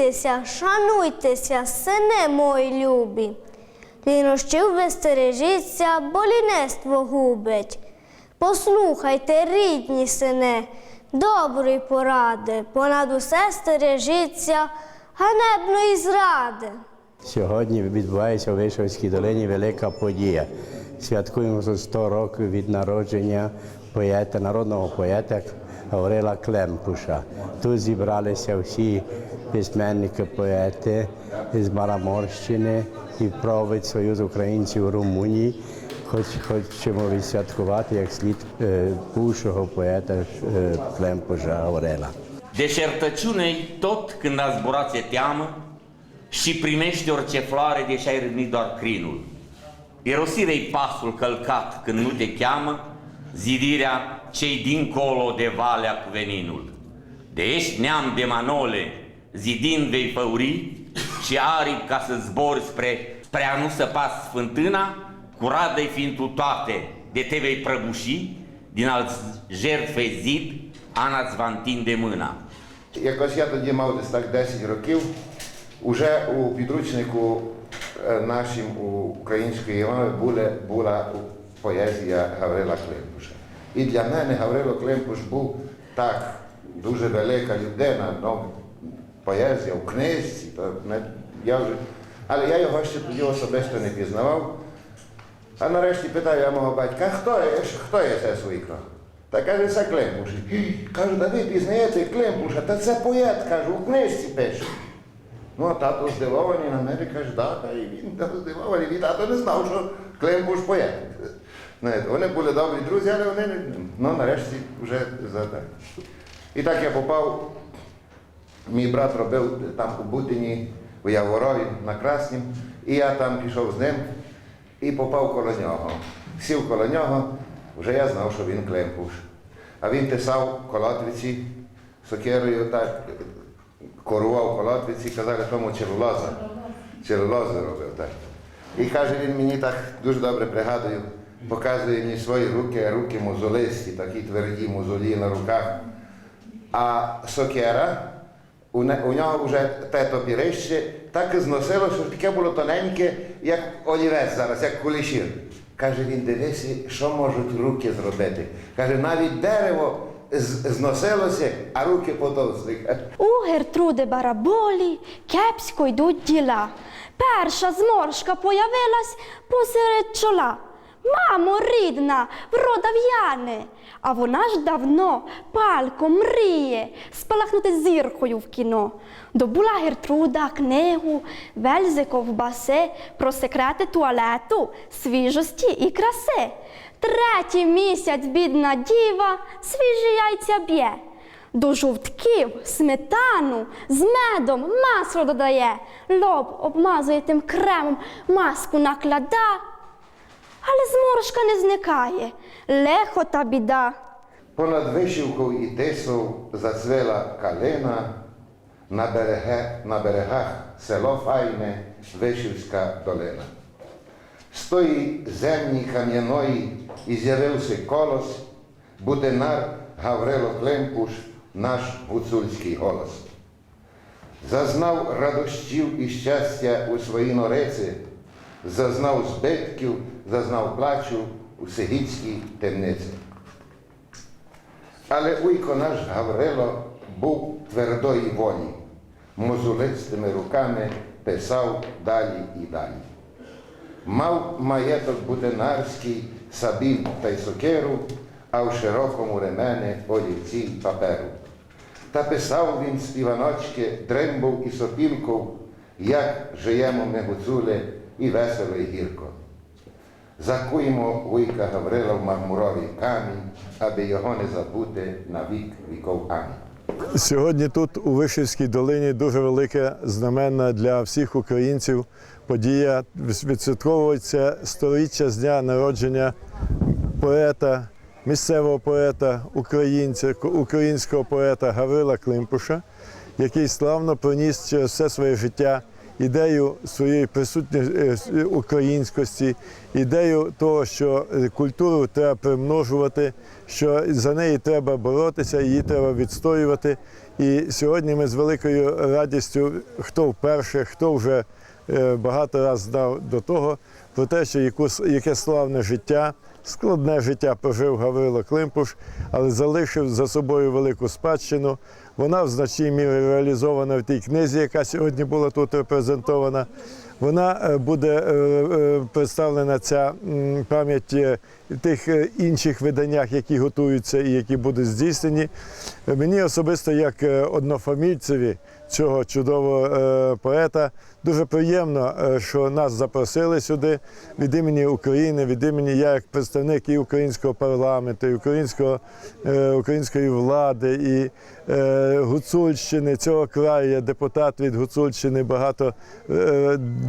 Бійтеся, шануйтеся, сини мої любі. Лінощів ви стережіться, бо лінество губить. Послухайте, рідні сини, доброї поради, понад усе стережіться ганебної зради. Сьогодні відбувається у Вишовській долині велика подія. Святкуємо за 100 років від народження поета, народного поета Гаврила Клемпуша. Тут зібралися всі письменники, поети з Мараморщини і провід Союз українців у Румунії. Хоч хочемо відсвяткувати як слід е, бувшого поета е, Клемпуша Гаврила. Deșertăciunei tot când a zburat ți teamă și primești orice floare, deși ai râvnit doar crinul. Irosirei pasul călcat când nu te cheamă, zidirea cei dincolo de valea cu veninul. De ești neam de manole, zidind vei făuri și aripi ca să zbori spre, spre a nu săpa sfântâna, cu radă fiind tu toate, de te vei prăbuși, din al jertfei zid, Ana îți va întinde mâna. Якось я тоді мав десь так 10 років. Уже у підручнику е, нашим у української мови була, була поезія Гаврила Климпуша. І для мене Гаврило Климпуш був так дуже велика людина, ну, поезія у книжці. Я вже, але я його ще тоді особисто не пізнавав. А нарешті питаю я мого батька, хто є, хто є це Суйко? Та каже, це Климпуш. Кажу, та ви пізнаєте Климпуша, та це поет, кажу, у книжці пише. Ну, а тато здивований на мене каже, да, і він тато здивований, він тато не знав, що Климпуш поет. Знаєте, вони були добрі друзі, але вони ну, нарешті вже за так. І так я попав, мій брат робив там у Бутині, у Яворові на Краснім, і я там пішов з ним і попав коло нього. Сів коло нього, вже я знав, що він Климпуш. А він тисав колотвиці сокирою, так, корував колотвиці, казали тому челулоза. Челулозу робив так. І каже він мені так дуже добре пригадую, показує мені свої руки, руки мозолисті, такі тверді мозолі на руках. А сокира, у, нього вже те топірище так і зносило, що таке було тоненьке, як олівець зараз, як кулішір. Каже він, дивися, що можуть руки зробити. Каже, навіть дерево зносилося, а руки потовсли. У Гертруди Бараболі кепсько йдуть діла. Перша зморшка появилась посеред чола. Мамо, рідна, врода в'яне. А вона ж давно палко мріє спалахнути зіркою в кіно. Добула Гертруда книгу Вельзи ковбаси про секрети туалету, свіжості і краси. Третій місяць бідна діва свіжі яйця б'є. До жовтків, сметану з медом масло додає, лоб обмазує тим кремом, маску наклада. Але не зникає, лехо та біда. Понад вишивкою і тисов зацвела калина, на, береге, на берегах село файне, Вишівська долина. З тої землі кам'яної і з'явився колос, будинар Гаврило Климпуш, наш гуцульський голос. Зазнав радощів і щастя у своїй нориці, зазнав збитків, зазнав плачу у сигітській темниці. Але уйко наш Гаврило був твердої волі, мозолистими руками писав далі і далі. Мав маєток будинарський, сабів та й сокиру, а в широкому ремені олівці паперу. Та писав він співаночки, дримбов і сопілков, як живемо ми гуцули і весело і гірко. Закуємо вуйка Гаврила в мармуровий камінь, аби його не забути на вік віков. Амінь. Сьогодні тут, у Вишівській долині, дуже велике знамена для всіх українців. Подія відсвятковується сторіччя з дня народження поета, місцевого поета, українця, українського поета Гаврила Климпуша, який славно проніс через все своє життя ідею своєї присутності українськості, ідею того, що е, культуру треба примножувати, що за неї треба боротися, її треба відстоювати. І сьогодні ми з великою радістю, хто вперше, хто вже е, багато разів знав до того, про те, що яке славне життя, складне життя прожив Гаврило Климпуш, але залишив за собою велику спадщину. Вона в значній мірі реалізована в тій книзі, яка сьогодні була тут репрезентована. Вона е, буде е, е, представлена ця пам'ять тих інших виданнях, які готуються і які будуть здійснені. Мені особисто, як однофамільцеві цього чудового поета, дуже приємно, е, що нас запросили сюди від імені України, від імені я як представник і українського парламенту, і українського, е, української влади, і е, Гуцульщини, цього краю. Я депутат від Гуцульщини, багато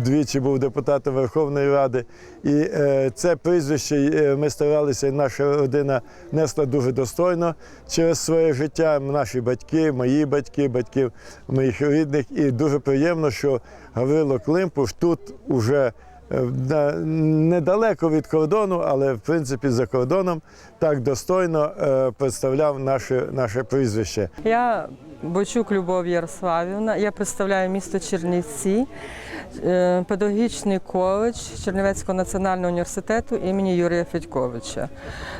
двічі був депутатом Верховної Ради. І це прізвище ми старалися, і наша родина несла дуже достойно через своє життя. Наші батьки, мої батьки, батьків моїх рідних. І дуже приємно, що Гаврило Климпуш тут уже е, недалеко від кордону, але в принципі за кордоном так достойно е, представляв наше, наше прізвище. Я Бочук Любов Ярославівна. Я представляю місто Чернівці, педагогічний коледж Чернівецького національного університету імені Юрія Федьковича.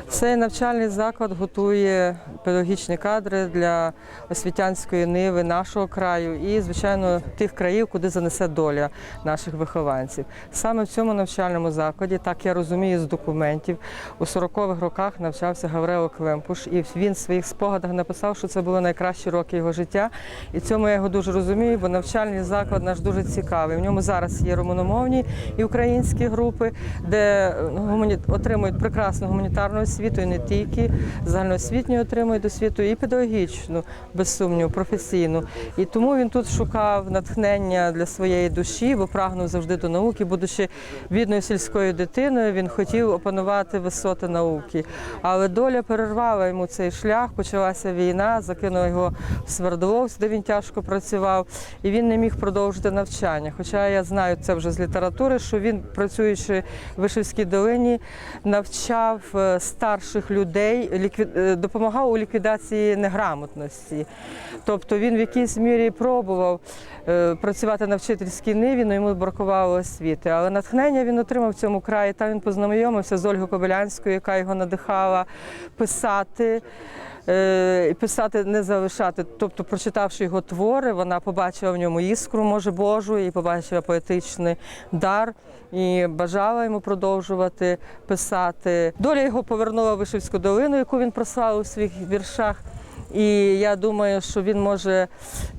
Цей навчальний заклад готує педагогічні кадри для освітянської ниви нашого краю і, звичайно, тих країв, куди занесе доля наших вихованців. Саме в цьому навчальному закладі, так я розумію з документів, у 40-х роках навчався Гаврило Клемпуш, і він в своїх спогадах написав, що це були найкращі роки його життя. І цьому я його дуже розумію, бо навчальний заклад наш дуже цікавий. В ньому зараз є румуномовні і українські групи, де е, отримують прекрасну гуманітарну освіту і не тільки загальноосвітню отримують освіту, і педагогічну, без сумніву, професійну. І тому він тут шукав натхнення для своєї душі, бо прагнув завжди до науки. Будучи бідною сільською дитиною, він хотів опанувати висоти науки. Але доля перервала йому цей шлях, почалася війна, закинула його в Свердловськ, де він тяжко працював, і він не міг продовжити навчання. Хоча я знаю це вже з літератури, що він, працюючи в Вишівській долині, навчав е, старших людей, е, допомагав у ліквідації неграмотності. Тобто він в якійсь мірі пробував е, працювати на вчительській ниві, але йому бракувало освіти. Але натхнення він отримав в цьому краї. Там він познайомився з Ольгою Кобилянською, яка його надихала писати. Е, Писати не залишати, тобто, прочитавши його твори, вона побачила в ньому іскру, може Божу, і побачила поетичний дар і бажала йому продовжувати писати. Доля його повернула в Вишивську долину, яку він прослав у своїх віршах. І я думаю, що він може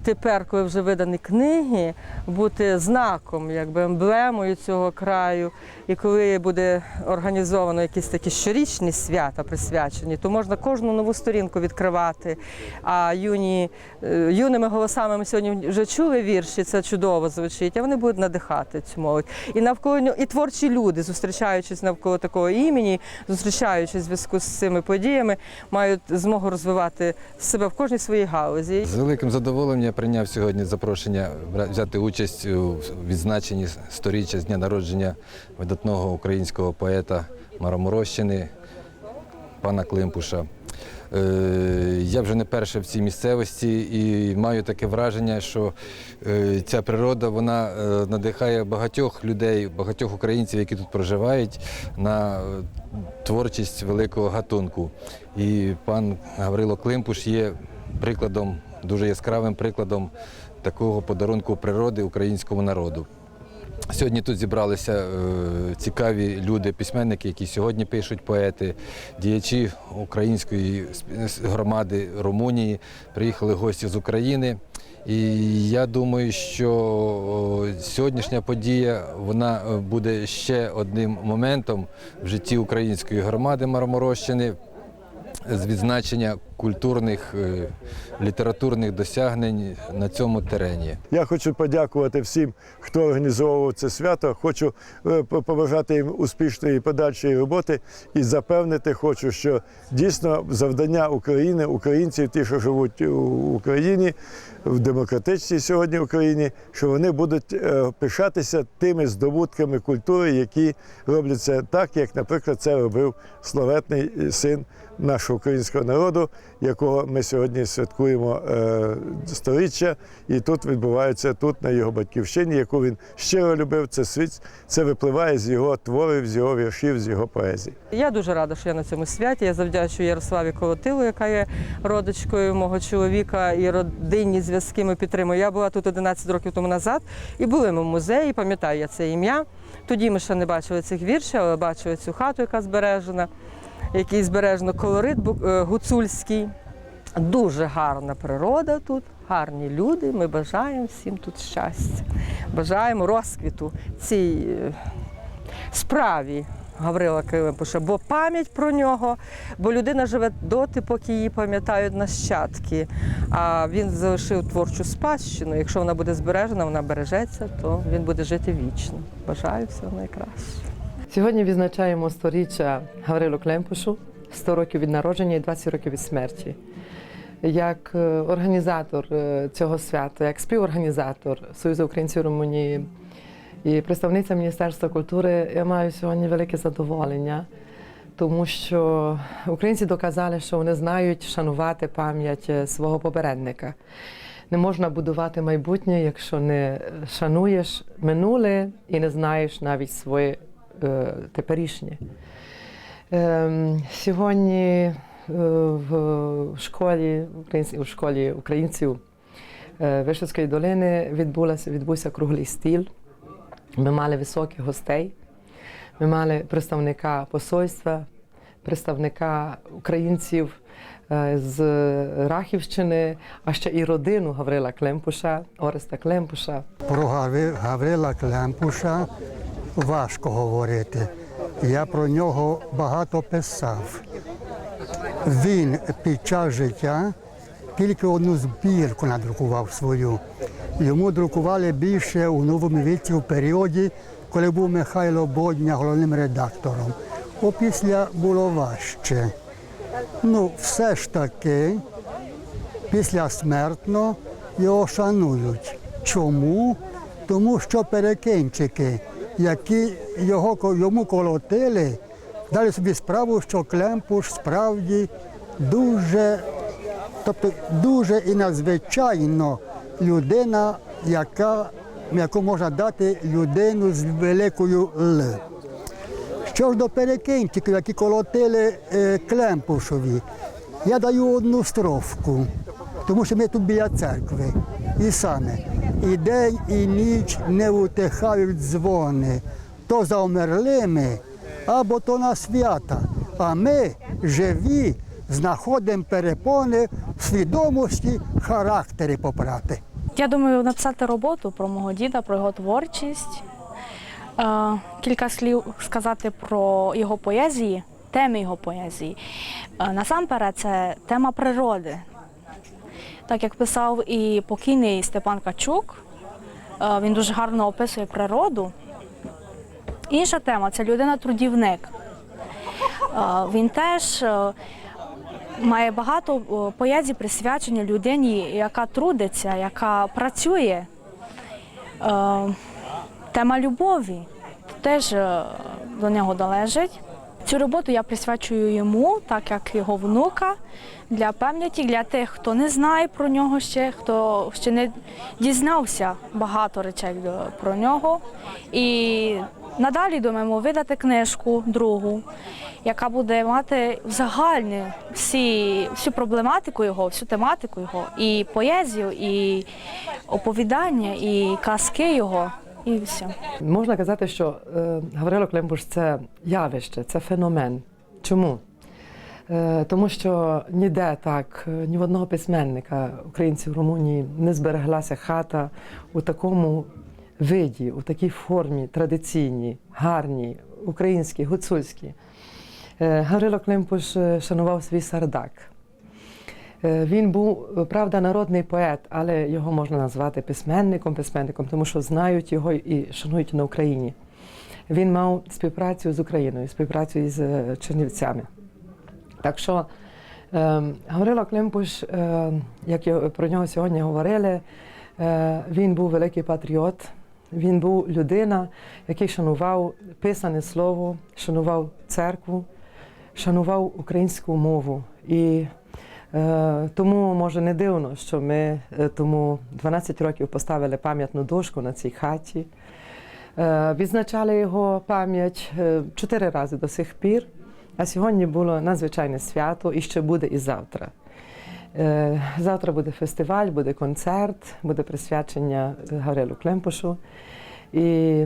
тепер, коли вже видані книги, бути знаком, якби емблемою цього краю. І коли буде організовано якісь такі щорічні свята присвячені, то можна кожну нову сторінку відкривати. А юні, е, юними голосами ми сьогодні вже чули вірші, це чудово звучить, а вони будуть надихати цю молодь. І навколо і творчі люди, зустрічаючись навколо такого імені, зустрічаючись в зв'язку з цими подіями, мають змогу розвивати себе в кожній своїй галузі. З великим задоволенням прийняв сьогодні запрошення взяти участь у відзначенні сторіччя з дня народження видатного українського поета Мароморощини пана Климпуша. Е, Я вже не перше в цій місцевості і маю таке враження, що е, ця природа вона е, надихає багатьох людей, багатьох українців, які тут проживають, на творчість великого гатунку. І пан Гаврило Климпуш є прикладом, дуже яскравим прикладом такого подарунку природи українському народу. Сьогодні тут зібралися е, цікаві люди, письменники, які сьогодні пишуть поети, діячі української громади Румунії, приїхали гості з України. І я думаю, що сьогоднішня подія вона е, буде ще одним моментом в житті української громади Марморощини з відзначення культурних, е, літературних досягнень на цьому терені. Я хочу подякувати всім, хто організовував це свято. Хочу е, побажати їм успішної подальшої роботи і запевнити хочу, що дійсно завдання України, українців, ті, що живуть у Україні, в демократичній сьогодні Україні, що вони будуть е, пишатися тими здобутками культури, які робляться так, як, наприклад, це робив славетний син нашого українського народу, якого ми сьогодні святкуємо е, сторіччя, і тут відбувається тут на його батьківщині, яку він щиро любив. Це світ, це випливає з його творів, з його віршів, з його поезії. Я дуже рада, що я на цьому святі. Я завдячую Ярославі Колотилу, яка є родичкою мого чоловіка, і родинні зв'язки ми підтримуємо. Я була тут 11 років тому назад, і були ми в музеї, пам'ятаю я це ім'я. Тоді ми ще не бачили цих віршів, але бачили цю хату, яка збережена, який збережено колорит е, гуцульський. Дуже гарна природа тут, гарні люди. Ми бажаємо всім тут щастя. Бажаємо розквіту цій е, справі Гаврила Килимпуша, бо пам'ять про нього, бо людина живе доти, поки її пам'ятають нащадки. А він залишив творчу спадщину. Якщо вона буде збережена, вона бережеться, то він буде жити вічно. Бажаю всього найкращого. Сьогодні відзначаємо сторіччя Гаврилу Клемпушу, 100 років від народження і 20 років від смерті. Як е, організатор е, цього свята, як співорганізатор Союзу українців Румунії і представниця Міністерства культури, я маю сьогодні велике задоволення, тому що українці доказали, що вони знають шанувати пам'ять е, свого попередника. Не можна будувати майбутнє, якщо не шануєш минуле і не знаєш навіть своє теперішнє. Ем, Сьогодні е, в школі, у школі українців е, долини відбулася, відбувся круглий стіл. Ми мали високих гостей. Ми мали представника посольства, представника українців е, з Рахівщини, а ще і родину Гаврила Клемпуша, Ореста Клемпуша. Про Гаврила Клемпуша важко говорити. Я про нього багато писав. Він під час життя тільки одну збірку надрукував свою. Йому друкували більше у новому віці у періоді, коли був Михайло Бодня головним редактором. Опісля було важче. Ну, все ж таки, після смертно його шанують. Чому? Тому що перекинчики, які його, йому колотили, дали собі справу, що Клемпуш справді дуже, тобто дуже і надзвичайно людина, яка, яку можна дати людину з великою Л. Що ж до перекинчиків, які колотили е, Клемпушові, я даю одну строфку, тому що ми тут біля церкви. І саме і день, і ніч не утихають дзвони, то за умерлими або то на свята. А ми, живі, знаходимо перепони в свідомості характери попрати. Я думаю написати роботу про мого діда, про його творчість, е, кілька слів сказати про його поезії, теми його поезії. Е, Насамперед, це тема природи. Так як писав і покійний Степан Качук, е, він дуже гарно описує природу. Інша тема це людина-трудівник. Е, Він теж е, має багато поезій присвячені людині, яка трудиться, яка працює. Тема любові теж до нього належить. Цю роботу я присвячую йому, так як його внука, для пам'яті, для тих, хто не знає про нього ще, хто ще не дізнався багато речей про нього. І надалі думаємо видати книжку другу, яка буде мати загальну всі, всю проблематику його, всю тематику його, і поезію, і оповідання, і казки його, і все. Можна казати, що е, Гаврило Клемпуш це явище, це феномен. Чому? Е, тому що ніде так, е, ні в одного письменника українців в Румунії не збереглася хата у такому виді, у такій формі традиційній, гарній, українській, гуцульській. Гаврило Климпуш шанував свій сардак. Е, Він був, е, правда, народний поет, але його можна назвати письменником, письменником, тому що знають його і шанують на Україні. Він мав співпрацю з Україною, співпрацю із е, Чернівцями. Так що е, Гаврило Климпуш, як про нього сьогодні говорили, він був великий патріот, він був людина, який шанував писане слово, шанував церкву, шанував українську мову. І тому може не дивно, що ми е, тому 12 років поставили пам'ятну дошку на цій хаті. Е, Відзначали його пам'ять е, чотири рази до сих пір, а сьогодні було надзвичайне свято і ще буде і завтра. Е, Завтра буде фестиваль, буде концерт, буде присвячення Гаврилу Клемпушу. І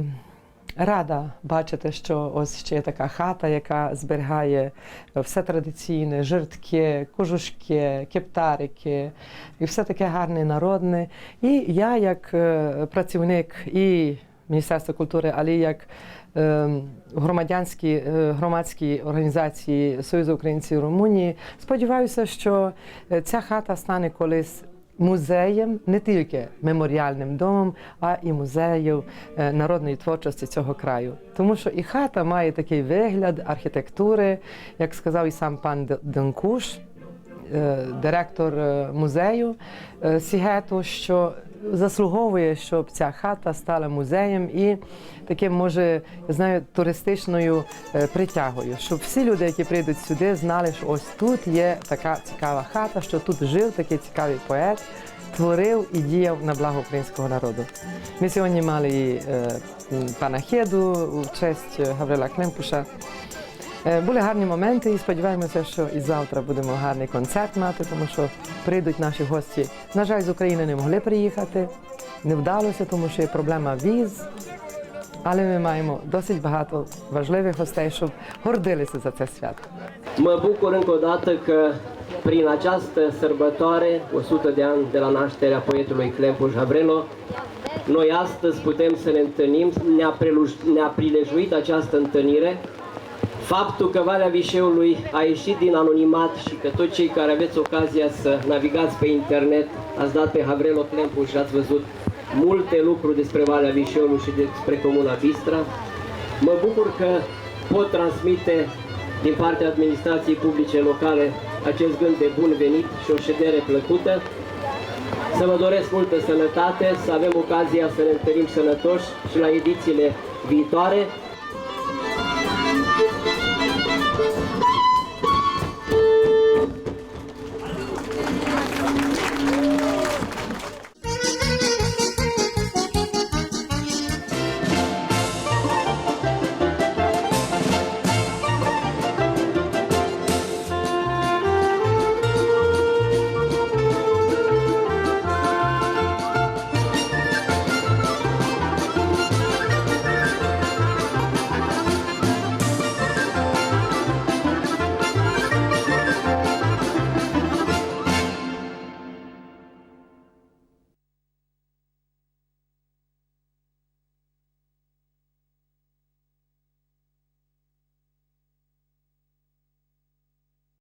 рада бачити, що ось ще є така хата, яка зберігає все традиційне, жертки, кожушки, кептарики, і все таке гарне народне. І я, як е, працівник і Міністерства культури, але як е, громадянські е, громадській організації Союзу українців Румунії, сподіваюся, що е, ця хата стане колись музеєм, не тільки меморіальним домом, а і музеєм е, народної творчості цього краю. Тому що і хата має такий вигляд архітектури, як сказав і сам пан Денкуш, е, директор е, музею Сігету, що заслуговує, щоб ця хата стала музеєм і таким, може, я знаю, туристичною е, притягою, щоб всі люди, які прийдуть сюди, знали, що ось тут є така цікава хата, що тут жив такий цікавий поет. Творив і діяв на благо українського народу. Ми сьогодні мали і, е, м, панахіду у честь Гаврила Климпуша. Е, Були гарні моменти і сподіваємося, що і завтра будемо гарний концерт мати, тому що прийдуть наші гості. На жаль, з України не могли приїхати, не вдалося, тому що є проблема віз. Але ми маємо dosить багато важливих гостей, щоб гордилися за це свято. Mă bucur încă o dată că prin această sărbătoare, 100 de ani de la nașterea poetului Clempuș Havrelo, noi astăzi putem ne întâlnim, ne-a, preluș- ne-a prilejuit această întâlnire faptul că Valea Vișeului a ieșit din anonimat și că toți cei care aveți ocazia să navigați pe internet ați dat pe Havrelo Clempuș și ați văzut multe lucruri despre Valea Vișeului și despre Comuna Bistra. Mă bucur că pot transmite din partea administrației publice locale acest gând de bun venit și o ședere plăcută. Să vă doresc multă sănătate, să avem ocazia să ne întâlnim sănătoși și la edițiile viitoare